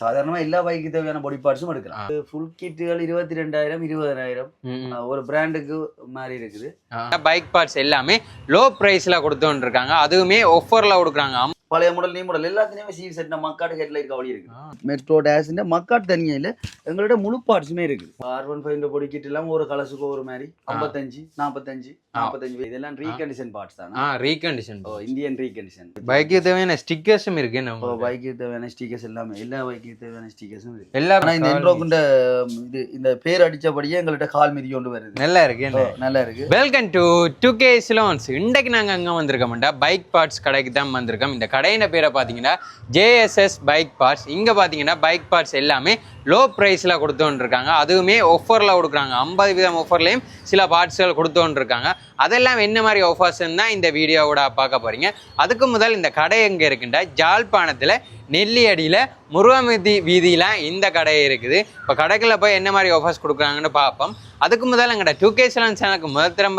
சாதாரணமா எல்லா பைக்கு தேவையான பாடி பார்ட்ஸும் எடுக்கலாம். ஃபுல் கிட்டுகள் இருபத்தி ரெண்டாயிரம் இருபதாயிரம். ஒரு பிராண்டுக்கு மாதிரி இருக்குது. பைக் பார்ட்ஸ் எல்லாமே லோ பிரைஸ்ல கொடுத்துட்டு இருக்காங்க. அதுவுமே ஆஃபர்ல கொடுக்குறாங்க. பழைய மாடல் நீ மாடல் எல்லாத்துலயுமே சீவி செட் மக்காடு ஹெட்லைட் கவலி இருக்கு. மெட்ரோ டேஷ்ன்ற மக்காடு தனியா இல்ல எங்களோட முழு பார்ட்ஸுமே இருக்கு. R one five body kit எல்லாம் ஒரு கலசுக்கு ஒரு மாதிரி. ஐம்பத்தஞ்சு நாற்பத்தஞ்சு நாற்பத்தஞ்சு இதெல்லாம் ரீகண்டிஷன் பார்ட்ஸ் தான்? ரீகண்டிஷன் ஓ இந்தியன் ரீகண்டிஷன் பைக்கு தேவையான ஸ்டிக்கர்ஸும் இருக்கு நம்ம பைக்கு தேவையான ஸ்டிக்கர்ஸ் எல்லாமே எல்லா பைக்கு தேவையான ஸ்டிக்கர்ஸும் இருக்கு. எல்லா ஆனா இந்த இன்ட்ரோக்குண்ட இது இந்த பேர் அடிச்சபடியே எங்கள்கிட்ட கால் மிதி கொண்டு வருது. நல்லா இருக்கு நல்லா இருக்கு. Welcome to two K Ceylons இன்றைக்கு நாங்கள் அங்கே வந்திருக்கோம்டா. பைக் பார்ட்ஸ் கடைக்கு தான் வந்திருக்கோம். இந்த கடையின் பேரை பார்த்தீங்கன்னா ஜேஎஸ்எஸ் பைக் பார்ட்ஸ் இங்கே பார்த்தீங்கன்னா பைக் பார்ட்ஸ் எல்லாமே லோ ப்ரைஸில் கொடுத்துருக்காங்க இருக்காங்க அதுவுமே ஆஃபரில் கொடுக்குறாங்க. ஐம்பது வீதம் ஆஃபர்லேயும் சில பார்ட்ஸ்கள் கொடுத்துட்டு இருக்காங்க அதெல்லாம் என்ன மாதிரி ஆஃபர்ஸ்ன்னு தான் இந்த வீடியோவோட பார்க்க போகிறீங்க அதுக்கு முதல் இந்த கடை எங்கே இருக்குண்டா? ஜாழ்ப்பாணத்தில் நெல்லியடியில் முருகமதி வீதியெலாம் இந்த கடை இருக்குது. இப்போ கடைக்குள்ளே போய் என்ன மாதிரி ஆஃபர்ஸ் கொடுக்குறாங்கன்னு பார்ப்போம். அதுக்கு முதல் எங்கள்கிட்ட டூ கே சேனல் சேனலுக்கு முதல் திறம்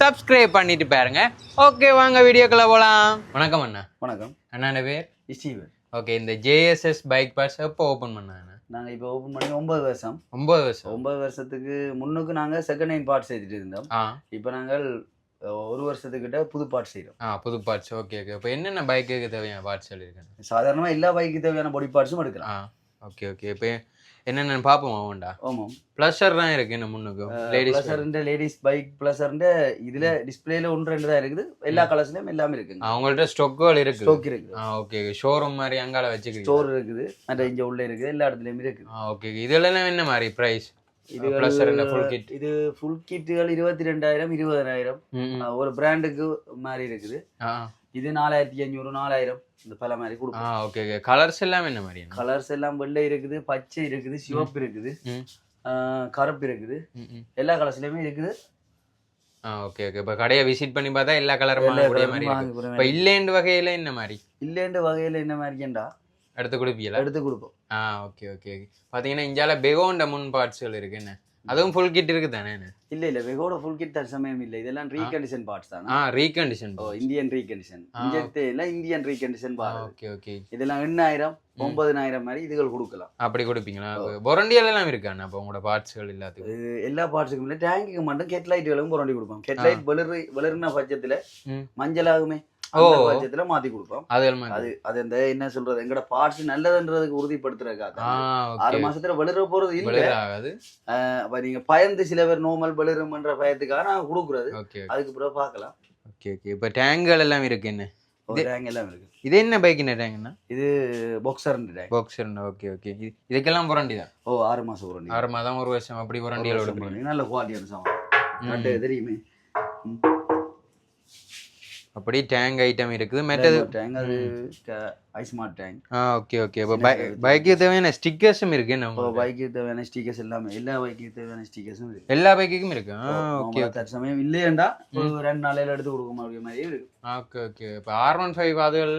சப்ஸ்கிரைப் பண்ணிட்டு பாருங்க. ஓகே வாங்க வீடியோக்குள்ள போகலாம் வணக்கம் அண்ணா. வணக்கம். அண்ணாண்ட பேர்? ஸ்டீவன் ஓகே இந்த ஜேஎஸ்எஸ் பைக் பார்ட்ஸ் எப்போ ஓப்பன் பண்ணாங்க நாங்க இப்போ ஓபன் பண்ணி ஒன்பது வருஷம். ஒம்பது வருஷம். ஒன்பது வருஷத்துக்கு முன்னுக்கு நாங்க செகண்ட் ஹேண்ட் பார்ட்ஸ் செய்துட்டு இருந்தோம். இப்போ நாங்கள் ஒரு வருஷத்துக்கிட்ட புது பார்ட்ஸ் செய்கிறோம் ஆ புது பார்ட்ஸ் ஓகே ஓகே இப்போ என்னென்ன பைக்குக்கு தேவையான பார்ட்ஸ் சொல்லியிருக்கேன் சாதாரணமா எல்லா பைக்கு தேவையான பாடி பார்ட்ஸும் எடுக்கலாம். ஆ ஓகே ஓகே இப்போ என்னென்னு பார்ப்போம் அவன்டா ஆமாம். ப்ளஷர் தான் இருக்கு என்ன முன்னுக்கு லேடிஸ் பிளஸர்ன்ற லேடிஸ் பைக். பிளஸர்ன்ற இதுல டிஸ்பிளேல ஒன்று ரெண்டு தான் இருக்குது. எல்லா கலர்ஸ்லயும் எல்லாமே இருக்குங்க. அவங்கள்ட்ட ஸ்டொக்குகள் இருக்கு ஸ்டோக் இருக்குது. ஆ ஓகே ஷோரூம் மாதிரி அங்கால வச்சுக்கிறீங்க. ஸ்டோர் இருக்குது. மற்ற இங்க உள்ள இருக்குது. எல்லா இடத்துலயுமே இருக்குது. ஆ ஓகே இதெல்லாம் என்ன மாதிரி ப்ரைஸ் இது ஃபுல் கிட் இது ஃபுல் கிட்டுகள் இருபத்தி ரெண்டாயிரம் இருபதாயிரம் ஒரு பிராண்டுக்கு மாதிரி இருக்குது. இது நாலாயிரத்தி அஞ்சூறு நாலாயிரம். இந்த பல மாதிரி ஆ கொடுக்கும் ஓகே ஓகே கலர்ஸ் எல்லாம் என்ன மாதிரி கலர்ஸ் எல்லாம் வெள்ளை இருக்குது பச்சை இருக்குது சிவப்பு இருக்குது. கருப்பு இருக்குது. எல்லா கலர்ஸ்லயுமே இருக்குது. ஆ ஓகே ஓகே இப்போ கடையை விசிட் பண்ணி பார்த்தா எல்லா கலரும் மாதிரி இப்போ இல்லேண்டு வகையில என்ன மாதிரி? இல்லைன்ற வகையில என்ன மாதிரிக்கேண்டா? எடுத்து கொடுப்பீங்களா? எடுத்து கொடுப்போம். ஆ ஓகே ஓகே ஓகே பார்த்தீங்கன்னா இந்தியால பெகோண்ட முன் பார்ட்ஸ்கள் இருக்கு. என்ன? அதுவும் ஃபுல் கிட் இருக்கு தானே? இல்ல இல்ல வெகோட ஃபுல் கிட் தற்சமயம் இல்ல. இதெல்லாம் ரீகண்டிஷன் பார்ட்ஸ் தானே? ஆ ரீகண்டிஷன் ஓ இந்தியன் ரீகண்டிஷன். இங்க இல்ல இந்தியன் ரீகண்டிஷன் பாரு ஓகே ஓகே இதெல்லாம் எண்ணாயிரம் ஒன்பதாயிரம் மாதிரி இதுகள் கொடுக்கலாம். அப்படி கொடுப்பீங்களா? பொரண்டியல் எல்லாம் இருக்காண்ணா அப்போ உங்களோட பார்ட்ஸ்கள் எல்லாத்துக்கும்? எல்லா பார்ட்ஸுக்கும் இல்ல. டேங்குக்கு மட்டும் கெட் லைட்டுகளும் புரண்டி கொடுப்போம் கெட் லைட் வெளிறு வெளிறின பட்சத்துல ம். மஞ்சளாகுமே. ஓ. அந்த பட்சத்துல மாத்தி கொடுப்போம். அது அது அந்த என்ன சொல்றது எங்கட பார்ட்ஸ் நல்லதுன்றதுக்கு உறுதிப்படுத்துறதுக்காக ஆறு மாசத்துல வெளிற போறது இல்ல. அப்ப நீங்க பயந்து சில பேர் நோமல் வெளிருமன்ற பயத்துக்காக நாங்க கொடுக்குறது. அதுக்கு பிறகு பார்க்கலாம். Okay okay. இப்போ டேங்குகள் எல்லாம் இருக்கு என்ன? ஒரு டேங்க் எல்லாம் இருக்கு. இது என்ன பைக் என்ன டேங்குண்ணா இது boxer tank boxer okay okay. இதுக்கெல்லாம் புரண்டி தான். ஓ ஆறு மாசம் புரண்டி ஆறு மாதம் ஒரு வருஷம் அப்படி புரண்டியல் நல்ல குவாலிட்டியான சாமான். தெரியுமே. அப்படி டேங்க் ஐட்டம் இருக்குது. மெட்டது டேங்க் அது ஐஸ்மார்ட் டேங்க் ஆ ஓகே ஓகே இப்போ பைக்கு தேவையான ஸ்டிக்கர்ஸும் இருக்கு நம்ம பைக்கு தேவையான ஸ்டிக்கர்ஸ் எல்லாமே எல்லா பைக்கு தேவையான ஸ்டிக்கர்ஸும் இருக்கு. எல்லா பைக்குக்கும் இருக்கு. ஓகே தற்சமயம் இல்லையேண்டா ஒரு ரெண்டு நாளையில எடுத்து கொடுக்க மாதிரியே இருக்கு. Okay okay. இப்போ ஆர் ஒன் ஃபைவ் அதுகள்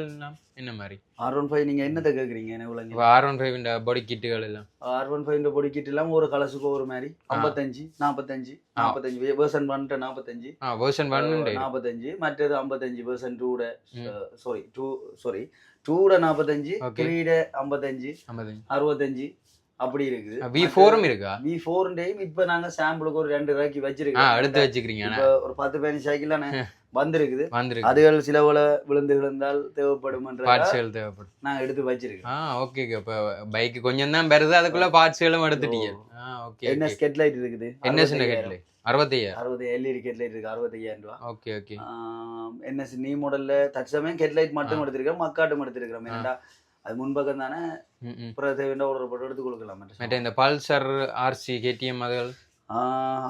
என்ன மாதிரி? ஆர் ஒன் ஃபைவ் நீங்க என்னத்தை கேக்குறீங்க என்ன இப்போ விளங்க ஆர் ஒன் ஃபைவ் இந்த பாடி கிட்டுகள் எல்லாம். R one five body kit எல்லாம் ஒரு கலசுக்கு ஒரு மாதிரி. ஐம்பத்தஞ்சு நாற்பத்தஞ்சு நாற்பத்தஞ்சு வேர்சன் ஒன்ட்டு நாற்பத்தஞ்சு ஆ வேர்ஷன் ஒன் நாற்பத்தஞ்சு மற்றது ஐம்பத்தஞ்சு வேர்சன் டூட. சாரி டூ சாரி டூட நாற்பத்தஞ்சு. த்ரீட ஐம்பத்தஞ்சு. அறுபத்தஞ்சு அப்படி இருக்குது. வி ஃபோரும் இருக்கா? வி ஃபோர்டையும் இப்ப நாங்க சாம்பிளுக்கு ஒரு ரெண்டு ரூபாய்க்கு வச்சிருக்கோம் எடுத்து வச்சுக்கிறீங்க ஒரு பத்து பதினஞ்சு சைக்கிள் வந்திருக்குது. வந்துருக்கு அதுகள் சில போல விழுந்து விழுந்தால் தேவைப்படும்ன்ற பார்ட்ஸ்கள் தேவைப்படும். நான் எடுத்து வச்சிருக்கேன் ஆ ஓகே இப்போ பைக் கொஞ்சம் தான் பெறுது அதுக்குள்ள பார்ட்ஸ்களும் எடுத்துட்டீங்க. ஆ ஓகே என்ன ஸ்கெட் லைட் இருக்குது? என்ன சின்ன கேட்ல அறுபத்தையா? அறுபது எல்இடி கெட் லைட் இருக்கு அறுபத்தையாயிரம் ரூபா. ஓகே ஓகே என்எஸ் நீ மாடல்ல தற்சமயம் கெட் லைட் மட்டும் எடுத்திருக்கேன் மக்காட்டும் எடுத்திருக்கிறோம். ஏன்டா அது முன்பக்கம் தானே அப்புறம் தேவையான போட்டு எடுத்து கொடுக்கலாம் மற்ற இந்த பல்சர் ஆர்சி கேடிஎம் அதுகள்?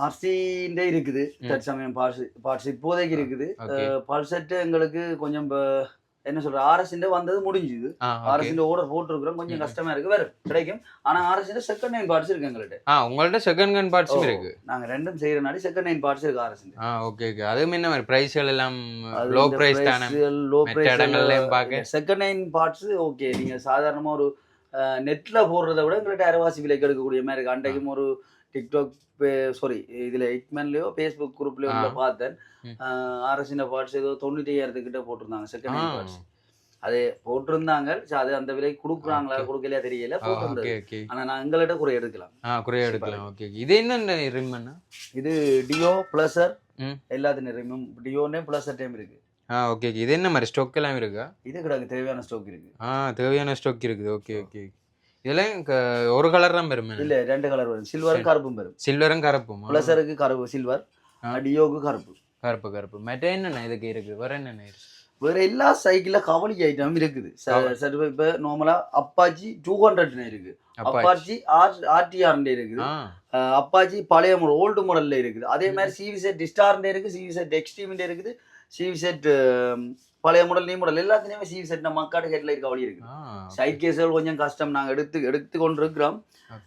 ஆர்சிண்டே இருக்குது. தற்சமயம் பார்ட்ஸ் பார்ட்ஸ் இப்போதைக்கு இருக்குது. ஓகே. பல்செட் எங்களுக்கு கொஞ்சம் என்ன சொல்ற ஆர்எஸ்இண்டே வந்தது முடிஞ்சுது. ஆ ஓகே ஆர்எஸ்இண்டே ஆர்டர் போட்டிருக்கிறோம் கொஞ்சம். கஷ்டமா இருக்கு வேற கிடைக்கும். ஆனா ஆர்எஸ்இண்டே செகண்ட் நைன் பார்ட்ஸ் இருக்கு எங்கள்கிட்ட உங்கள்ட்ட செகண்ட் பார்ட்ஸும் ஓ. இருக்கு. நாங்க ரெண்டும் செய்யறனாடி செகண்ட் நைன் பார்ட்ஸ் இருக்கு ஆர்எஸ்இண்டே ஆ ஓகே ஓகே அதுவும் என்ன மாதிரி ப்ரைஸ்கள் எல்லாம் லோ ப்ரைஸ் தானே? லோ மற்ற இடங்கள்லயும் பார்க்க. செகண்ட் நைன் பார்ட்ஸ் ஓகே நீங்க சாதாரணமா ஒரு நெட்ல போடுறத விட எங்கள்கிட்ட அரைவாசி விலைக்கு எடுக்கக்கூடிய மாதிரி இருக்கு. அன்றைக்கும் ஒரு டிக்டாக் சாரி இதுல எக்மென்லயோ ஃபேஸ்புக் குரூப்லயோ ஆ. பார்த்தேன். ம். ஆர்எஸ்இன் பார்ட்ஸ் ஏதோ தொண்ணூத்தி ஐயாயிரத்துக்கிட்ட போட்டிருந்தாங்க செகண்ட் நைன் பார்ட்ஸ் அது போட்டிருந்தாங்க அது அந்த விலைக்கு கொடுக்குறாங்களா. கொடுக்கலையா தெரியல போட்டிருந்தது ஓகே ஆனா நான் எங்கள்கிட்ட குறை எடுக்கலாம். குறைய எடுக்கலாம் ஓகே இது என்ன ரிம் அண்ணா? இது டியோ பிளஸர் ம். எல்லாத்தையும் ரிமும் டியோனே பிளஸர் டைம் இருக்கு. ஆ ஓகே ஓகே. இது என்ன மாதிரி ஸ்டொக் எல்லாம் இருக்கா? இது கிடக்கு தேவையான ஸ்டாக் இருக்கு. ஆ தேவையான ஸ்டொக் இருக்குது. Okay okay. இதெல்லாம் க- ஒரு கலர் தான் பெருமை இல்ல ரெண்டு கலர் வரும். சில்வரும் கருப்பும் வரும் சில்வரும் கருப்பும்? பிளஸருக்கு கருப்பு சில்வர் ஆ. டியோக்கு கருப்பு. கருப்பு கருப்பு. மற்ற என்னென்ன இதுக்கு இருக்கு? வேற என்னென்ன இருக்கு? வேற எல்லா சைக்கிள்ல கவலி ஐட்டம் இருக்குது. இப்ப நார்மலா அப்பாச்சி டூ ஹண்ட்ரட்னு இருக்கு. அப்பா அப்பாச்சி ஆர் ஆர்டிஆர் இருக்குது. அப்பாச்சி பழைய ஓல்டு மாடல்ல இருக்குது. அதே மாதிரி சிவி செட் டிஸ்டார்ல இருக்கு சிவி செட் எக்ஸ்ட்ரீம்ல இருக்குது. சிவி செட் பழைய மாடல் நீ மாடல் எல்லாத்துலயுமே சிவி செட் நம்ம மக்காடு ஹெட்ல இருக்க வழி இருக்கு. சைட் கேஸ்கள் கொஞ்சம் கஷ்டம். நாங்க எடுத்து எடுத்து கொண்டு இருக்கிறோம்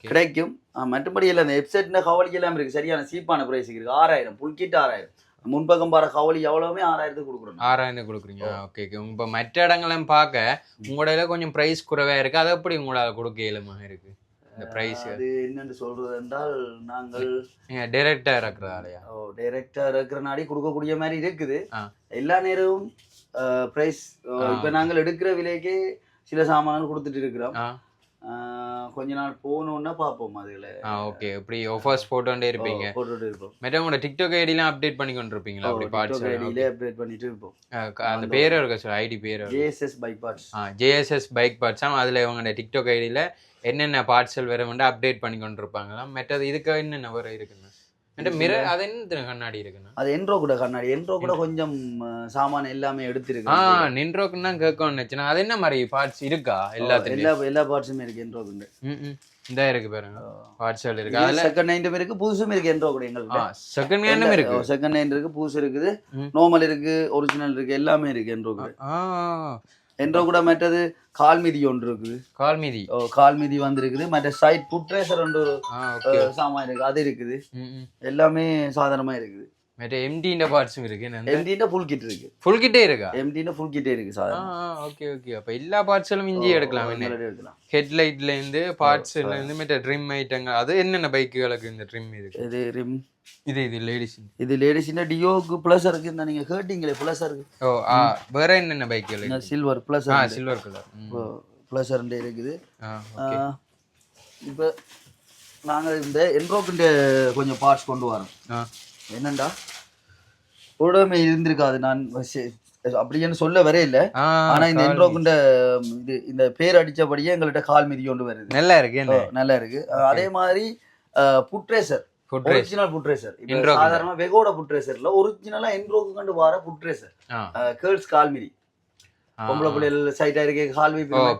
கிடைக்கும். மற்றபடி எல்லாம் இந்த வெப்சைட்ல கவலி எல்லாம் இருக்கு. சரியான சீப்பான பிரைஸ் இருக்கு. ஆறாயிரம். புல் கிட் ஆறாயிரம். முன்பக்கம் பாரு கவலி எவ்வளவுமே ஆறாயிரத்துக்கு கொடுக்குறோம் ஆறாயிரம் கொடுக்குறீங்க. ஓகே ஓகே இப்போ மற்ற இடங்களையும் பார்க்க உங்களோட கொஞ்சம் ப்ரைஸ் குறைவா இருக்கு. அது எப்படி உங்களால கொடுக்க இயலுமாக இருக்கு? இந்த ப்ரைஸ் அது என்னன்னு சொல்றது என்றால் நாங்கள் நீங்க டைரக்டா இருக்கிறதாலயா டைரக்டா இருக்கிற நாடி கொடுக்கக்கூடிய மாதிரி இருக்குது. எல்லா நேரமும் பிரைஸ். இப்ப நாங்கள் எடுக்கிற விலைக்கே சில சாமான்கள் கொடுத்துட்டு இருக்கிறோம். கொஞ்ச நாள் போகணுன்னா பார்ப்போம் அதுல. ஓகே இப்படி ஆஃபர்ஸ் போட்டோண்டே இருப்பீங்க. போட்டுட்டு இருப்போம். மற்ற உங்களோட டிக்டாக் ஐடிலாம் அப்டேட் பண்ணி கொண்டு இருப்பீங்களா அப்படி பார்ட்ஸ் ஐடியிலே அப்டேட் பண்ணிட்டு இருப்போம். அந்த பேரும் இருக்கா சார் ஐடி பேர் ஜேஎஸ்எஸ் பைக் பார்ட்ஸ் ஆ ஜேஎஸ்எஸ் பைக் பார்ட்ஸாம் அதில் இவங்களோட டிக்டாக் ஐடியில் என்னென்ன பார்ட்ஸல் வேற வந்து அப்டேட் பண்ணி கொண்டு இருப்பாங்களாம் மற்றது இதுக்கு என்னென்ன வர இருக்குண்ணா மற்ற மிர அது என்ன கண்ணாடி இருக்குண்ணா அது என்ட்ரோ கூட கண்ணாடி. என்ட்ரோ கூட கொஞ்சம் சாமான் எல்லாமே ஆ எடுத்திருக்கு நின்றோக்குன்னு தான் கேட்கணும்னு நினச்சினா. அது என்ன மாதிரி பார்ட்ஸ் இருக்கா எல்லாத்துலயும்? எல்லா எல்லா பார்ட்ஸுமே இருக்கு ம் இந்த இருக்கு பாருங்க பார்ட்ஸல் இருக்கு. அதில் செகண்ட் ஹேண்டும் இருக்கு புதுசும் இருக்கு என்ட்ரோ கூட ஆ எங்களுக்கு செகண்ட் ஹேண்டும் இருக்கு. செகண்ட் ஹேண்ட் இருக்கு புதுசு இருக்குது. நார்மல் இருக்கு ஒரிஜினல் இருக்கு எல்லாமே இருக்கு என்ட்ரோ கூட என்ட்ரோ கூட மற்றது கால் மிதி ஒன்று இருக்குது. கால் மீதி ஓ, கால் மிதி வந்திருக்குது. மற்ற சைட் புட்ரேசர் ஒன்று சாமான் இருக்கு. அது இருக்குது. எல்லாமே சாதாரணமா இருக்குது. மற்ற எம்டின்ற பார்ட்ஸும் இருக்கு. என்ன எம்டின ஃபுல் கிட் இருக்கு. ஃபுல் கிட்டே இருக்கா? எம்டின ஃபுல் கிட்டே இருக்கு சாதாரண. ஓகே ஓகே அப்போ எல்லா பார்ட்ஸிலும் இஞ்சி எடுக்கலாம் எடுக்கலாம். ஹெட்லைட்ல இருந்து பார்ட்ஸ்ல இருந்து மற்ற ட்ரிம் ஐட்டங்கள் அது என்னென்ன பைக்குகளுக்கு இந்த ட்ரிம் இருக்கு இது ரிம் இது இது லேடிஸ் இது லேடிஸ்னா டியோக்கு ப்ளஸ் இருக்கு. இந்த நீங்க கேட்டீங்களே ப்ளஸ் இருக்கு. ஓ ஆ வேற என்னென்ன பைக்குகள் சில்வர் ப்ளஸ் ஆ சில்வர் கலர் ப்ளஸ் ரெண்டு இருக்குது. இப்போ நாங்கள் இந்த என்ட்ரோக்குண்ட கொஞ்சம் பார்ட்ஸ் கொண்டு வரோம். என்னண்டா? உடமை இருந்திருக்காது நான். அப்படின்னு சொல்ல வரே இல்ல. ஆனா இந்த கால் என்ட்ரோக்குண்ட இது இந்த பேர் அடிச்சபடியே எங்கள்கிட்ட கால் மிதி கொண்டு வருது. நல்லா இருக்கு நல்லா இருக்கு. அதே மாதிரி புட்ரேசர். ஒரிஜினல் புட்ரேசர். இப்போ Enrock சாதாரண வெகோட புட்ரேசர்ல ஒரிஜினலா என்ட்ரோக்கு கண்டு வர புட்ரேசர். கேர்ள்ஸ் கால் மிதி. ஆ, பொம்பளை பிள்ளைகள் சைட்டா இருக்க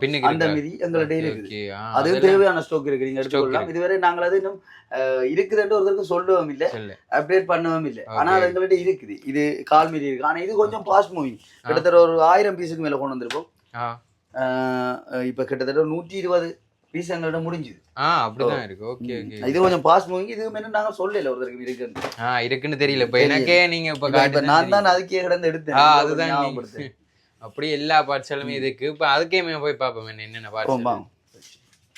பின்னுக்கு அந்த? மிதி எங்கள்கிட்ட ஓகே, இருக்குது அது தேவையான ஸ்டாக் இருக்கு. நீங்க Stock எடுத்துக்கொள்ளலாம் இதுவரை நாங்கள் அது இன்னும் அஹ், இருக்குதுன்னு ஒருத்தருக்கு சொல்லவும் இல்லை. அப்டேட் பண்ணவும் இல்லை. ஆனா அது எங்கள்கிட்ட இருக்குது. இது கால் மீதி இருக்கு. ஆனா இது கொஞ்சம் ஃபாஸ்ட் மூவிங் கிட்டத்தட்ட ஒரு ஆயிரம் பீஸுக்கு மேல கொண்டு வந்திருப்போம். இப்ப கிட்டத்தட்ட நூற்றி இருபது பீஸ் எங்கள்கிட்ட முடிஞ்சுது. ஆ அப்படிதான் இருக்கு. ஓகே ஓகே இது கொஞ்சம் ஃபாஸ்ட் மூவிங் இது மேல நாங்க சொல்லல ஒருத்தருக்கு இருக்குன்னு ஆ இருக்குன்னு தெரியல. இப்ப எனக்கே நீங்க இப்ப நான் தான். அதுக்கே கிடந்து எடுத்தேன். அதுதான் அப்படி எல்லா பார்ட்ஸலுமே இதுக்கு இப்ப அதுக்கே மேம் போய் பார்ப்போம். என்ன என்னென்ன போம், பார்ட்ஸ் வாங்க.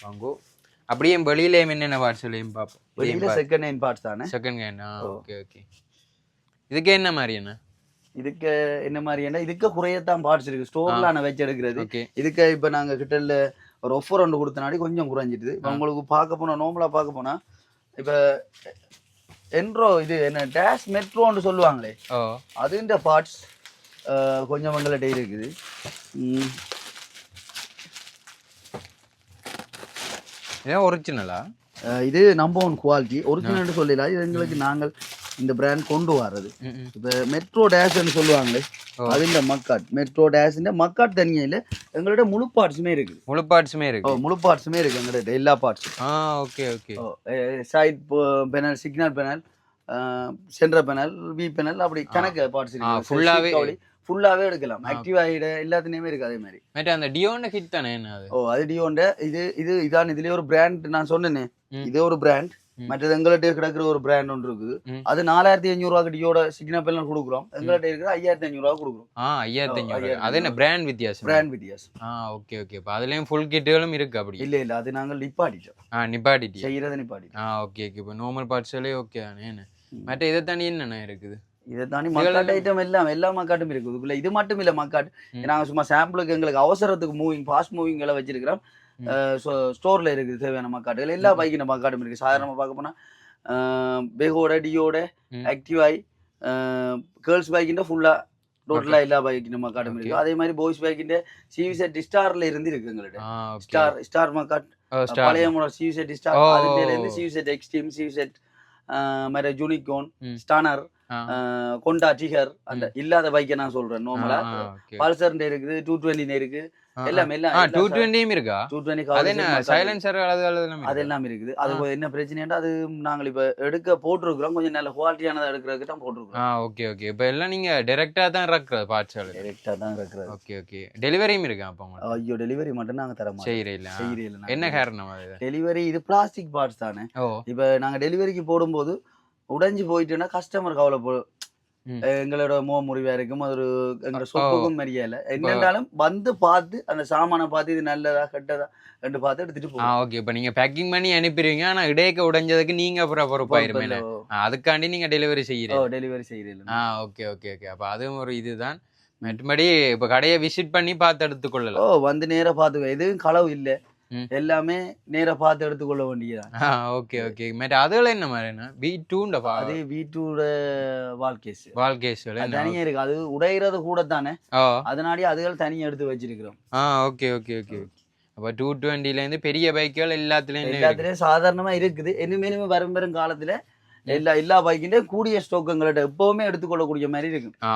வாங்கோ. அப்படியே வெளியிலேயும் என்னென்ன பார்ட்ஸ்லையும் பார்ப்போம். வெளியில செகண்ட் ஹேண்ட் பார்ட்ஸ் தானே? செகண்ட் ஹேண்ட் ஓகே ஓகே இதுக்கு என்ன மாதிரி என்ன? இதுக்கு என்ன மாதிரி என்ன? இதுக்கு குறையத்தான் பார்ட்ஸ் இருக்கு. ஸ்டோர்ல நான் வச்சு எடுக்கிறது. இதுக்கு இப்ப நாங்க கிட்டல ஒரு ஒஃபர் ஒன்று கொடுத்தனாடி கொஞ்சம் குறைஞ்சிடுது இப்போ உங்களுக்கு பார்க்க போனா நார்மலா பார்க்க போனா இப்ப என்ட்ரோ இது என்ன? டேஷ் மெட்ரோன்னு சொல்லுவாங்களே. அதுன்ற பார்ட்ஸ் கொஞ்சம் எங்கள்கிட்ட இருக்குது. ம், இதான் ஒரிஜினலா இது நம்பர் ஒன் குவாலிட்டி ஒரிஜினல் சொல்லல இது எங்களுக்கு நாங்கள் இந்த பிராண்ட் கொண்டு வர்றது. இப்போ மெட்ரோ டேஷ்னு சொல்லுவாங்களே. அதுன்ற மக்காட் மெட்ரோ டேஷ்ன்ற மக்காட் தனியா இல்லை எங்கள்கிட்ட முழு பார்ட்ஸுமே இருக்குது. முழு பார்ட்ஸுமே இருக்கு முழு பார்ட்ஸுமே இருக்கு எங்கள்கிட்ட எல்லா பார்ட்ஸும் ஆ okay okay side panel signal panel centre panel V panel அப்படி கணக்கு பார்ட்ஸ் ஆ, இருக்கு ஃபுல்லாவே எடுக்கலாம் ஆக்டிவ் ஆகிட எல்லாத்துலயுமே இருக்கு அதே மாதிரி. மற்ற அந்த டியோன்னு ஹிட் தானே என்ன அது? ஓ அது டியோண்ட இது இது இதான் இதுலயே ஒரு பிராண்ட் நான் சொன்னேனே. இது ஒரு பிராண்ட். மற்றது எங்கள்கிட்ட கிடக்குற ஒரு பிராண்ட் ஒன்று இருக்குது. ம். அது நாலாயிரத்தி ஐநூறு ரூபாய்க்கு டியோட சிக்னல் பெனல் கொடுக்குறோம். எங்கள்கிட்ட இருக்கிற ஐயாயிரத்தி ஐநூறு ரூபா கொடுக்குறோம். ஆ ஐயாயிரத்தி ஐயாயிரத்தி அது என்ன பிராண்ட் வித்தியாசம்? பிராண்ட் வித்தியாசம். ஆ ஓகே ஓகே இப்போ அதுலயும் ஃபுல் கிட்டுகளும் இருக்கு அப்படி. இல்ல இல்ல. அது நாங்கள் நிப்பாட்டிட்டோம். ஆ நிப்பாட்டிட்டி செய்யறதை நிப்பாட்டிட்டோம். ஆ ஓகே ஓகே இப்போ நார்மல் பார்ட்ஸ்லேயே ஓகே தானே. மற்ற இதை தாண்டி என்னென்ன இருக்குது? இதை தாண்டி மக்காட்டு ஐட்டம் எல்லாம் எல்லா மக்காட்டும் இருக்கு. இதுக்குள்ள இது மட்டும் இல்ல மக்காட்டு. நாங்க சும்மா சாம்பிளுக்கு எங்களுக்கு அவசரத்துக்கு மூவிங் ஃபாஸ்ட் மூவிங் எல்லாம் வச்சிருக்கிறோம். ஸ்டோர்ல இருக்குது தேவையான மக்காட்டுகள். எல்லா பைக்கின மக்காட்டும் இருக்கு. சாதாரணமா பார்க்க போனா பெகோட டியோட. ஆக்டிவாய் கேர்ள்ஸ் பைக்கின்ற ஃபுல்லா டோட்டலா எல்லா பைக்கின மக்காட்டும் இருக்கு. அதே மாதிரி பாய்ஸ் பைக்கின்ற சிவிசெட் ஸ்டார்ல இருந்து இருக்கு ஓகே ஸ்டார் ஸ்டார் மக்காட் பழைய மாடல் சிவிசெட் ஸ்டார் அதுல இருந்து. சிவிசெட் எக்ஸ்ட்ரீம் சிவிசெட் மாதிரி ஜூனிகோன். ஸ்டானர் கொண்டா டிகர் அந்த இல்லாத பைக்கை நான் சொல்றேன் நார்மலா பல்சர் இருக்குது டூ டுவெண்ட்டி இருக்கு எல்லாம் டூ டுவெண்ட்டியும் இருக்கா? டூ டுவெண்ட்டி சைலன்சர் அது அது எல்லாமே இருக்குது. அது. என்ன பிரச்சனைன்னா அது நாங்கள் இப்ப எடுக்க போட்டிருக்கிறோம். கொஞ்சம் நல்ல குவாலிட்டியானதை எடுக்கிறதுக்கு தான் ஆ போட்டிருக்கிறோம் ஓகே ஓகே. இப்போ எல்லாம் நீங்க டைரக்டா தான் இறக்குறது பார்ட்ஸ் டேரெக்டாக தான் இருக்கிறது ஓகே ஓகே. டெலிவரியும் இருக்கா அப்போ ஐயோ டெலிவரி மட்டும் நாங்க தர செய்யறீங்களா செய்யறீங்களா என்ன காரணம் அது? டெலிவரி இது பிளாஸ்டிக் பார்ட்ஸ் தானே. இப்ப நாங்க டெலிவரிக்கு போடும்போது உடைஞ்சு போயிட்டுன்னா கஸ்டமர் கவலை. எங்களோட முக முறிவா இருக்கும். அது ஒரு எங்களோட சொப்புக்கும் மரியாதை. என்னென்றாலும் வந்து பார்த்து அந்த சாமானை பார்த்து இது நல்லதா கெட்டதா ரெண்டு பார்த்து எடுத்துட்டு ஆ போவோம் ஓகே இப்போ நீங்க பேக்கிங் பண்ணி அனுப்பிடுவீங்க. ஆனா இடையக்க உடைஞ்சதுக்கு நீங்க அப்புறம் பொறுப்பாயிருமே அதுக்காண்டி நீங்க டெலிவரி ஓ செய்யறீங்க டெலிவரி செய்யறீங்க. ஆ ஓகே ஓகே ஓகே அப்போ அதுவும் ஒரு இதுதான். மற்றபடி இப்போ கடையை விசிட் பண்ணி பார்த்து ஓ எடுத்துக்கொள்ளலாம் வந்து நேரா பாத்துக்க எதுவும் களவு இல்ல. எல்லாமே நேரா பார்த்து எடுத்துக்கொள்ள வேண்டியதான் ஓகே ஓகே மற்ற அதுல என்ன மாதிரினா பி டூண்ட அது வீட்டோட வாழ்க்கேஸ் வாழ்க்கேஸ்வல அது தனியா இருக்கு. அது உடையிறது கூட தானே ஓ அதனாலே அதுகள் தனியா எடுத்து வச்சிருக்கிறோம். ஆ ஓகே ஓகே ஓகே. அப்போ டூ டுவெண்ட்டிலேருந்து பெரிய பைக்குகள் எல்லாத்துலேயும் எல்லாத்துலயும் சாதாரணமா இருக்குது. இனிமேலுமே வரும் வரும் காலத்துல எல்லா எல்லா பைக்கின்டே கூடிய ஸ்டோக் எங்கள்ட்ட எப்பவுமே எடுத்துக்கொள்ளக்கூடிய மாதிரி இருக்கு ஆ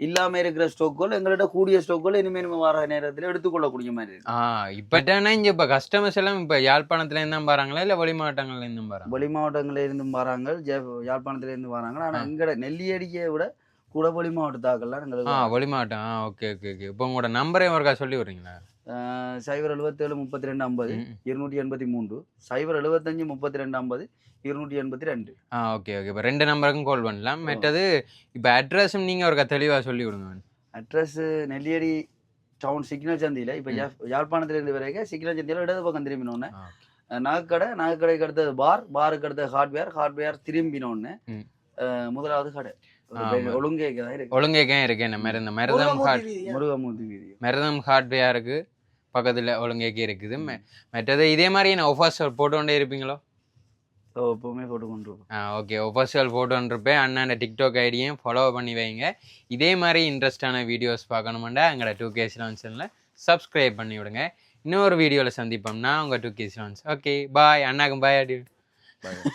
இல்லாம இருக்கிற ஸ்டோக்குகள் எங்கள்ட்ட கூடிய ஸ்டோக்குகள் இனிமேல் வர நேரத்துல எடுத்துக்கொள்ளக்கூடிய மாதிரி இருக்கு. ஆ இப்போ என்னன்னா இங்க இப்போ கஸ்டமர்ஸ் எல்லாம் இப்போ யாழ்ப்பாணத்துல இருந்து தான் வராங்களா இல்லை வெளி மாவட்டங்கள்ல இருந்து வராங்க வெளி மாவட்டங்கள்ல இருந்தும் வராங்க யாழ்ப்பாணத்துல இருந்து வராங்க. ஆனா எங்கட நெல்லியடியை விட கூட வெளி மாவட்டத்தாக்கள்லாம் ஆ எங்களுக்கு வெளி மாவட்டம். ஆ ஓகே ஓகே ஓகே இப்போ உங்களோட நம்பரே ஒருக்கா சொல்லி விடுறீங்களா? சைபர் எழுபத்தேழு முப்பத்தி ரெண்டு ஐம்பது. இருநூற்றி எண்பத்தி மூன்று சைபர் எழுபத்தஞ்சு முப்பத்தி ரெண்டு ஐம்பது இருநூற்றி எண்பத்தி ரெண்டு ஆ ஓகே ஓகே. இப்போ ரெண்டு நம்பருக்கும் கால் பண்ணலாம். மற்றது இப்போ அட்ரஸும் நீங்கள் ஒருக்கா தெளிவாக சொல்லி விடுங்க அட்ரஸ் நெல்லியடி டவுன் சிக்னல் சந்தியில. இப்ப யா- யாழ்ப்பாணத்துல இருந்து வரைக்கும் சிக்னல் சந்தியில இடது பக்கம் திரும்பினோன்னு. நகைக்கடை நகைக்கடைக்கு அடுத்தது பார் பாருக்கு அடுத்தது ஹார்ட்வேர் ஹார்ட்வேர் திரும்பினோன்னு முதலாவது கடை. ஒரு ஒழுங்கேக்கே இருக்கு. என்ன மருந்த மருதம் ஹார்ட் மருதம் ஹார்ட்வேருக்கு பக்கத்தில் ஒழுங்கேக்கே இருக்குது. ம- மற்றது இதே மாதிரி என்ன ஒஃபர்ஸ் போட்டு கொண்டே இருப்பீங்களோ? ஸோ எப்பவுமே போட்டு கொண்டு. ஆ ஓகே. ஒஃபர்ஸ்கள் போட்டுருப்பேன் அண்ணாண்ட டிக்டாக் ஐடியும் ஃபாலோ பண்ணி வைங்க. இதே மாதிரி இன்ட்ரெஸ்டான வீடியோஸ் பார்க்கணுமெண்டா எங்களோட டூ கேஸ் லான்ச்சனில் சப்ஸ்கிரைப் பண்ணி விடுங்க. இன்னொரு வீடியோவில் சந்திப்போம்னா உங்கள் two K's launch okay bye அண்ணாக்கும் bye அடி Bye.